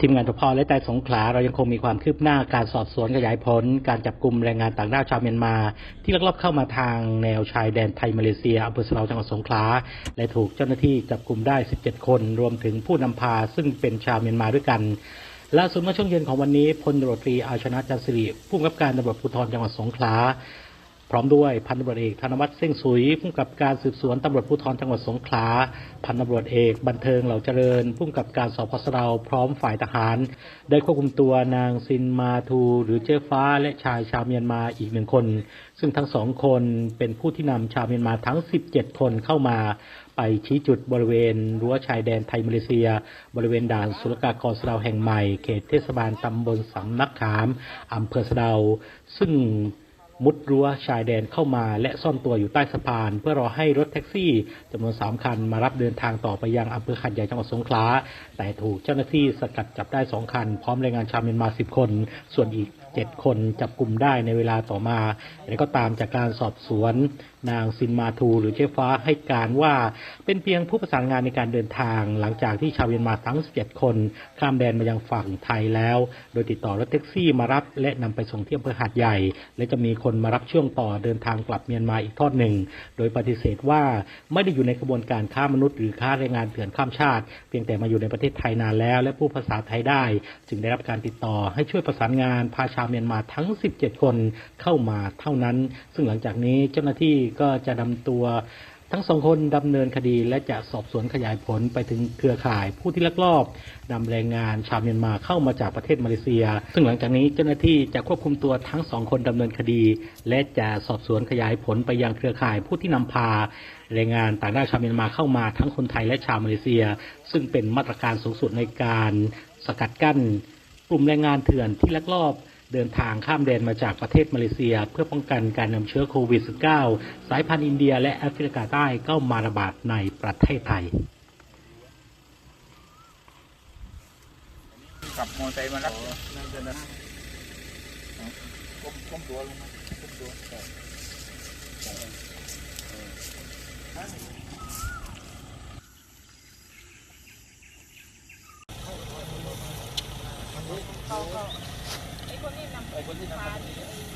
ทีมงานทพและใต้สงขลาเรายังคงมีความคืบหน้าการสอบสวนขยายผล การจับกลุ่มแรงงานต่างด้าวชาวเมียนมา ที่ลักลอบเข้ามาทางแนวชายแดนไทยมาเลเซียอำเภอสะเดาจังหวัดสงขลาและถูกเจ้าหน้าที่จับกลุ่มได้ 17 คน รวมถึงผู้นำพาซึ่งเป็นชาวเมียนมาด้วยกันล่าสุดเมื่อช่วงเย็นของวันนี้พลตรตรีอาชนะจันทร์สิริผู้กำกับการตำรวจภูธรจังหวัดสงขลา พร้อมด้วยพันตำรวจเอกธนวัฒน์เส้งสุยผู้กำกับการสืบสวนตำรวจภูธรจังหวัดสงขลา พันตำรวจเอกบันเทิงเหล่าเจริญผู้กำกับการสพสเดาพร้อมฝ่ายทหาร ได้ควบคุมตัวนางซินมาทู หรือเจ้ฟ้าและชายชาวเมียนมาอีกหนึ่งคน ซึ่งทั้งสองคนเป็นผู้ที่นำชาวเมียนมาทั้ง 17 คนเข้ามาไปชี้จุดบริเวณรั้วชายแดนไทยมาเลเซีย บริเวณด่านศุลกากรสะเดาแห่งใหม่ เขตเทศบาลตำบลสำนักขามอำเภอสะเดาซึ่ง มุดรั้วชายแดนเข้ามา และซ่อนตัวอยู่ใต้สะพาน เพื่อรอให้รถแท็กซี่จำนวนสามคันมารับเดินทางต่อไปยังอำเภอขันใหญ่จังหวัดสงขลา แต่ถูกเจ้าหน้าที่สกัดจับได้สองคัน พร้อมแรงงานชาวเมียนมาสิบคน ส่วนอีกเจ็ดคนจับกลุ่มได้ในเวลาต่อมาและก็ตามจากการสอบสวน นางซินมาทู หรือเจ๊ฟ้าให้การว่า เป็นเพียงผู้ประสานงานในการเดินทาง หลังจากที่ชาวเมียนมาทั้ง 17 คน ข้ามแดนมายังฝั่งไทยแล้ว โดยติดต่อรถแท็กซี่มารับและนำไปส่งที่อำเภอหาดใหญ่ และจะมีคนนมารับช่วงต่อเดินทางกลับเมียนมาอีกทอดหนึ่ง โดยปฏิเสธว่าไม่ได้อยู่ในกระบวนการค้ามนุษย์หรือค้าแรงงานเถื่อนข้ามชาติ เพียงแต่มาอยู่ในประเทศไทยนานแล้ว และผู้ภาษาไทยได้ จึงได้รับการติดต่อให้ช่วยประสานงานพาชาวเมียนมาทั้ง 17 คนเข้ามาเท่านั้น ซึ่งหลังจากนี้เจ้าหน้าที่ก็จะนำตัว ทั้งสองคนดำเนินคดีและจะสอบสวนขยายผลไปถึงเครือข่ายผู้ที่ลักลอบนำแรงงานชาวเมียนมาเข้ามาจากประเทศมาเลเซีย ซึ่งหลังจากนี้เจ้าหน้าที่จะควบคุมตัวทั้งสองคนดำเนินคดี และจะสอบสวนขยายผลไปยังเครือข่ายผู้ที่นำพาแรงงานต่างด้าวชาวเมียนมาเข้ามาทั้งคนไทยและชาวมาเลเซีย ซึ่งเป็นมาตรการสูงสุดในการสกัดกั้น กลุ่มแรงงานเถื่อนที่ลักลอบ เดินทางข้ามแดนมาจากประเทศมาเลเซีย เพื่อป้องกันการนำเชื้อโควิด -19 สายพันธุ์อินเดียและแอฟริกาใต้เข้ามาระบาดในประเทศไทยขับมอเตอร์มาแล้มก้มตัวลงมาก้มตัวเข้าเข้า คนที่นำไอ้คนที่นำ